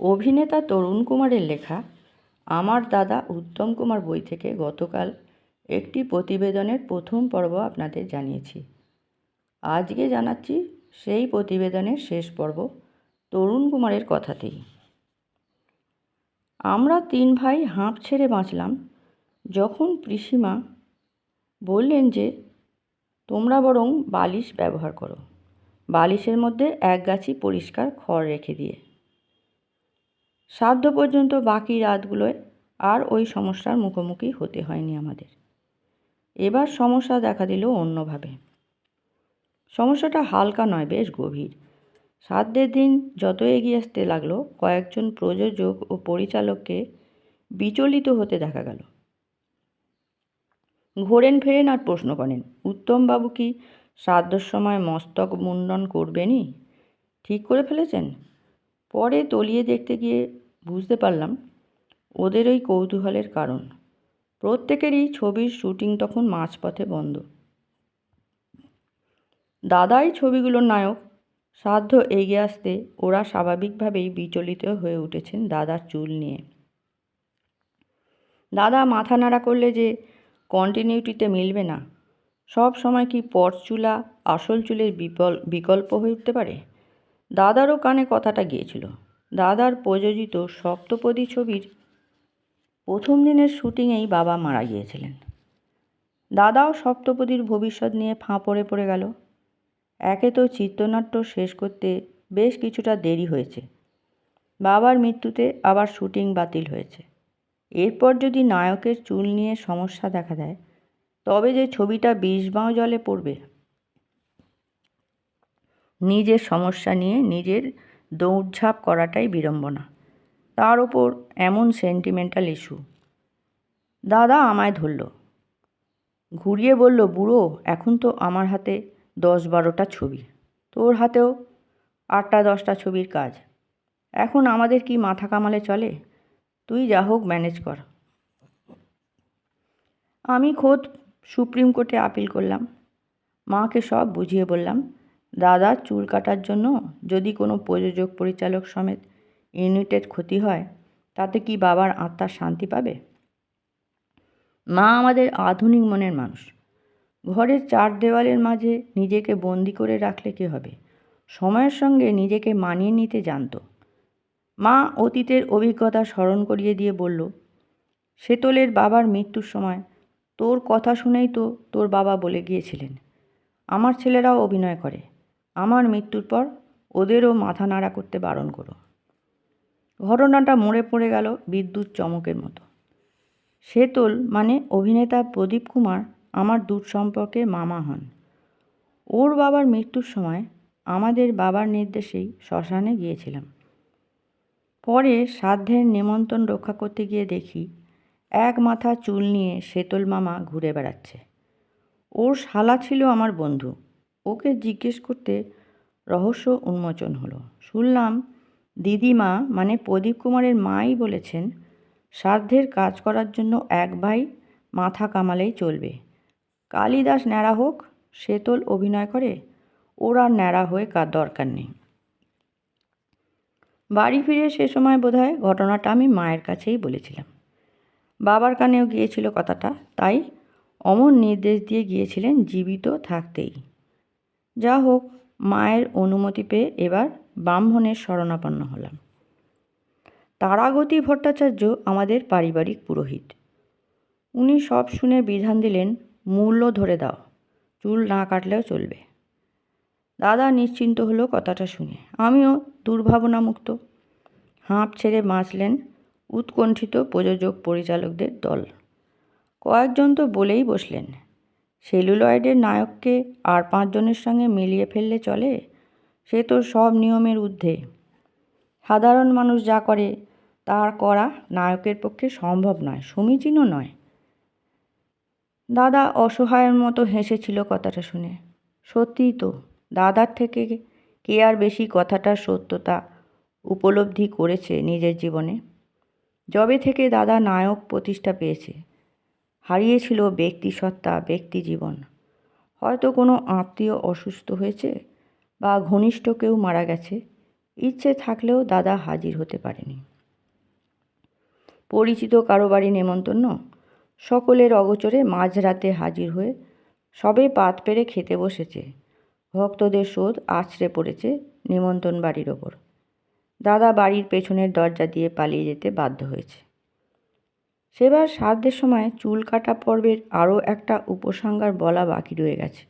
অভিনেতা তরুণ কুমারের লেখা আমার দাদা উত্তম কুমার বই থেকে গতকাল একটি প্রতিবেদনের প্রথম পর্ব আপনাদের জানিয়েছি। আজকে জানাচ্ছি সেই প্রতিবেদনের শেষ পর্ব তরুণ কুমারের কথাতেই। আমরা তিন ভাই হাঁপ ছেড়ে বাঁচলাম যখন পিসিমা বললেন যে, তোমরা বরং বালিশ ব্যবহার করো। বালিশের মধ্যে এক গাছি পরিষ্কার খড় রেখে দিয়ে। সাধ্য পর্যন্ত বাকি রাতগুলোয় আর ওই সমস্যার মুখোমুখি হতে হয়নি আমাদের। এবার সমস্যা দেখা দিল অন্যভাবে। সমস্যাটা হালকা নয়, বেশ গভীর। সাধ্যের দিন যত এগিয়ে আসতে লাগল, কয়েকজন প্রযোজক ও পরিচালককে বিচলিত হতে দেখা গেল। ঘোরেন ফেরেন আর প্রশ্ন করেন, উত্তমবাবু কি শ্রাদ্ধর সময় মস্তক মুন্ডন করবেনই? ঠিক করে ফেলেছেন? পরে তলিয়ে দেখতে গিয়ে বুঝতে পারলাম, ওদের ওই কৌতূহলের কারণ। প্রত্যেকেরই ছবির শুটিং তখন মাঝপথে বন্ধ। দাদাই ছবিগুলোর নায়ক, সাধ্য এগিয়ে আসতে ওরা স্বাভাবিকভাবেই বিচলিত হয়ে উঠেছেন দাদার চুল নিয়ে। দাদা মাথা নাড়া করলে যে কন্টিনিউটিতে মিলবে না। সব সময় কি পট চুলা, আসল চুলের বিকল্প হয়ে উঠতে পারে? দাদারও কানে কথাটা গিয়েছিল। দাদার প্রযোজিত সপ্তপদী ছবির প্রথম দিনের শুটিংয়েই বাবা মারা গিয়েছিলেন। দাদাও সপ্তপদীর ভবিষ্যৎ নিয়ে ফাঁপড়ে পড়ে গেল। একে তো চিত্রনাট্য শেষ করতে বেশ কিছুটা দেরি হয়েছে। বাবার মৃত্যুতে আবার শুটিং বাতিল হয়েছে। এরপর যদি নায়কের চুল নিয়ে সমস্যা দেখা দেয়, তবে যে ছবিটা বিষ বাঁ জলে পড়বে, নিজের সমস্যা নিয়ে নিজের দৌড়ঝাঁপ করাটাই বিড়ম্বনা। তার ওপর এমন সেন্টিমেন্টাল ইস্যু দাদা আমায় ধরল। ঘুরিয়ে বলল, বুড়ো, এখন তো আমার হাতে দশ বারোটা ছবি। তোর হাতেও আটটা দশটা ছবির কাজ। এখন আমাদের কি মাথা কামালে চলে? তুই যা হোক ম্যানেজ কর। আমি খোদ সুপ্রিম কোর্টে আপিল করলাম। মাকে সব বুঝিয়ে বললাম দাদার চুল কাটার জন্য যদি কোনো প্রযোজক পরিচালক সমেত ইউনিটের ক্ষতি হয়, তাতে কি বাবার আত্মার শান্তি পাবে? মা আমাদের আধুনিক মনের মানুষ। ঘরের চার দেওয়ালের মাঝে নিজেকে বন্দি করে রাখলে কী হবে? সময়ের সঙ্গে নিজেকে মানিয়ে নিতে জানত। মা অতীতের অভিজ্ঞতা স্মরণ করিয়ে দিয়ে বলল সেতলের বাবার মৃত্যুর সময় তোর কথা শুনেই তো তোর বাবা বলে গিয়েছিলেন। আমার ছেলেরাও অভিনয় করে। আমার মৃত্যুর পর ওদেরও মাথা নাড়া করতে বারণ করো। ঘটনাটা মরে পড়ে গেল বিদ্যুৎ চমকের মতো। সেতল মানে অভিনেতা প্রদীপ কুমার আমার দূর সম্পর্কে মামা হন। ওর বাবার মৃত্যুর সময় আমাদের বাবার নির্দেশেই শ্মশানে গিয়েছিলাম। পরে সাধ্যের নেমন্তণ রক্ষা করতে গিয়ে দেখি এক মাথা চুল নিয়ে শেতল মামা ঘুরে বেড়াচ্ছে। ওর শালা ছিল আমার বন্ধু। ওকে জিজ্ঞেস করতে রহস্য উন্মোচন হলো। শুনলাম দিদিমা মানে প্রদীপ কুমারের মাই বলেছেন, সাধ্যের কাজ করার জন্য এক ভাই মাথা কামালেই চলবে। কালিদাস ন্যাড়া হোক সেতল অভিনয় করে, ওরা ন্যাড়া হয়ে কার দরকার নেই। বাড়ি ফিরে সে সময় বোধহয় ঘটনাটা আমি মায়ের কাছেই বলেছিলাম। বাবার কানেও গিয়েছিল কথাটা, তাই অমন নির্দেশ দিয়ে গিয়েছিলেন জীবিত থাকতেই। যা হোক, মায়ের অনুমতি পেয়ে এবার ব্রাহ্মণের শরণাপন্ন হলাম। তারাগতি ভট্টাচার্য আমাদের পারিবারিক পুরোহিত। উনি সব শুনে বিধান দিলেন, মূল্য ধরে দাও, চুল না কাটলেও চলবে। দাদা নিশ্চিন্ত হলো কথাটা শুনে। আমিও দুর্ভাবনামুক্ত। হাঁপ ছেড়ে বাঁচলেন উৎকণ্ঠিত প্রযোজক পরিচালকদের দল। কয়েকজন তো বলেই বসলেন। সেলুলয়েডের নায়ককে আর পাঁচজনের সঙ্গে মিলিয়ে ফেললে চলে? সে তো সব নিয়মের ঊর্ধ্বে। সাধারণ মানুষ যা করে, তার করা নায়কের পক্ষে সম্ভব নয়, সমীচীনও নয়। দাদা অসহায়ের মতো হেসেছিল কথাটা শুনে। সত্যিই তো, দাদার থেকে কে আর বেশি কথাটার সত্যতা উপলব্ধি করেছে নিজের জীবনে? যবে থেকে দাদা নায়ক প্রতিষ্ঠা পেয়েছে। হারিয়েছিল ব্যক্তিসত্তা ব্যক্তি জীবন। হয়তো কোনো আত্মীয় অসুস্থ হয়েছে বা ঘনিষ্ঠ কেউ মারা গেছে, ইচ্ছে থাকলেও দাদা হাজির হতে পারেনি। পরিচিত কারও বাড়ি নেমন্তন্ন, সকলের অগোচরে মাঝরাতে হাজির হয়ে সবে পাত পেরে খেতে বসেছে। ভক্তদের শোধ আছড়ে পড়েছে নিমন্ত্রণ বাড়ির ওপর। দাদা বাড়ির পেছনের দরজা দিয়ে পালিয়ে যেতে বাধ্য হয়েছে। সেবার শ্রাদ্ধের সময় চুল কাটা পর্বের আরও একটা উপসংহার বলা বাকি রয়ে গেছে।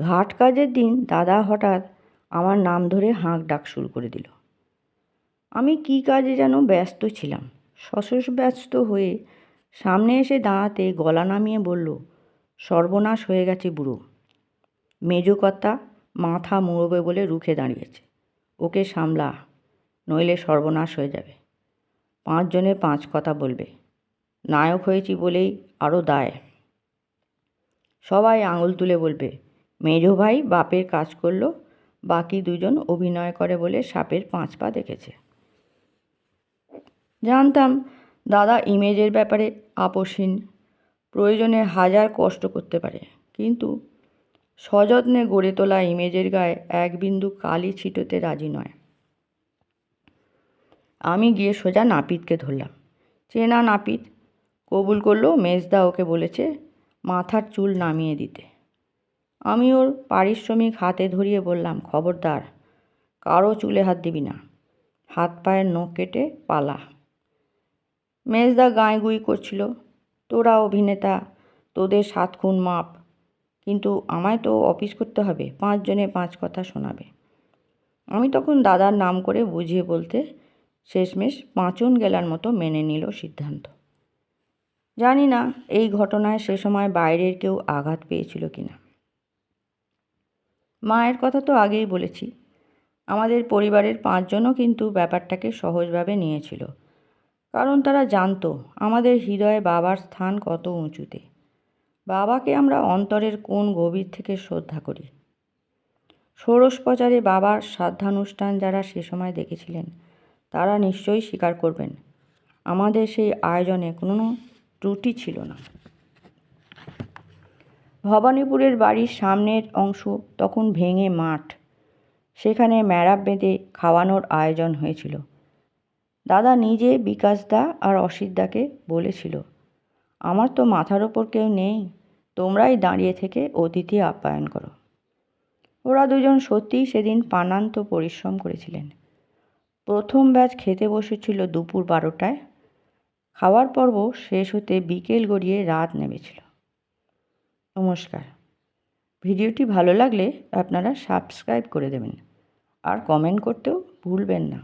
ঘাট কাজের দিন দাদা হঠাৎ আমার নাম ধরে হাঁক ডাক শুরু করে দিল। আমি কী কাজে যেন ব্যস্ত ছিলাম। সশস ব্যস্ত হয়ে সামনে এসে দাঁড়াতে গলা নামিয়ে বলল, সর্বনাশ হয়ে গেছে বুড়ো। মেজকর্তা মাথা মুড়বে বলে রুখে দাঁড়িয়েছে। ওকে সামলা, নইলে সর্বনাশ হয়ে যাবে। পাঁচজনে পাঁচ কথা বলবে। নায়ক হয়েছি বলেই আরও দায়। সবাই আঙুল তুলে বলবে মেজো ভাই বাপের কাজ করল, বাকি দুজন অভিনয় করে বলে সাপের পাঁচ পা দেখেছে। জানতাম দাদা ইমেজের ব্যাপারে আপোষহীন, প্রয়োজনে হাজার কষ্ট করতে পারে, কিন্তু সযত্নে গড়ে তোলা ইমেজের গায়ে এক বিন্দু কালি ছিটোতে রাজি নয়। আমি গিয়ে সোজা নাপিতকে ধরলাম। চেনা নাপিত। কবুল করল মেজদা ওকে বলেছে মাথার চুল নামিয়ে দিতে। আমি ওর পারিশ্রমিক হাতে ধরিয়ে বললাম, খবরদার, কারও চুলে হাত দিবি না। হাত পায়ের নখ কেটে পালা। মেজদা গাঁয়ে গুঁই করছিল, তোরা অভিনেতা, তোদের সাত খুন মাপ, কিন্তু আমায় তো অফিস করতে হবে, পাঁচজনে পাঁচ কথা শোনাবে। আমি তখন দাদার নাম করে বুঝিয়ে বলতে শেষমেশ পাঁচন গেলার মতো মেনে নিল সিদ্ধান্ত। জানি না এই ঘটনায় সে সময় বাইরের কেউ আঘাত পেয়েছিল কিনা। মায়ের কথা তো আগেই বলেছি। আমাদের পরিবারের পাঁচজনও কিন্তু ব্যাপারটাকে সহজভাবে নিয়েছিল। কারণ তারা জানতো আমাদের হৃদয়ে বাবার স্থান কত উঁচুতে। বাবাকে আমরা অন্তরের কোন গভীর থেকে শ্রদ্ধা করি। ষোড়শ প্রচারে বাবার শ্রাদ্ধানুষ্ঠান যারা সে সময় দেখেছিলেন তারা নিশ্চয়ই স্বীকার করবেন। আমাদের সেই আয়োজনে কোনো ত্রুটি ছিল না। ভবানীপুরের বাড়ির সামনের অংশ তখন ভেঙে মাঠ। সেখানে ম্যারাপ বেঁধে খাওয়ানোর আয়োজন হয়েছিল। দাদা নিজে বিকাশদা আর অসিতদাকে বলেছিল, আমার তো মাথার ওপর কেউ নেই, তোমরাই দাঁড়িয়ে থেকে অতিথি আপ্যায়ন করো। ওরা দুজন সত্যিই সেদিন পানান্ত পরিশ্রম করেছিলেন। প্রথম ব্যাচ খেতে বসেছিল দুপুর বারোটায়। খাওয়ার পর্ব শেষ হতে বিকেল গড়িয়ে রাত নেমেছিল। নমস্কার। ভিডিওটি ভালো লাগলে আপনারা সাবস্ক্রাইব করে দেবেন। আর কমেন্ট করতেও ভুলবেন না।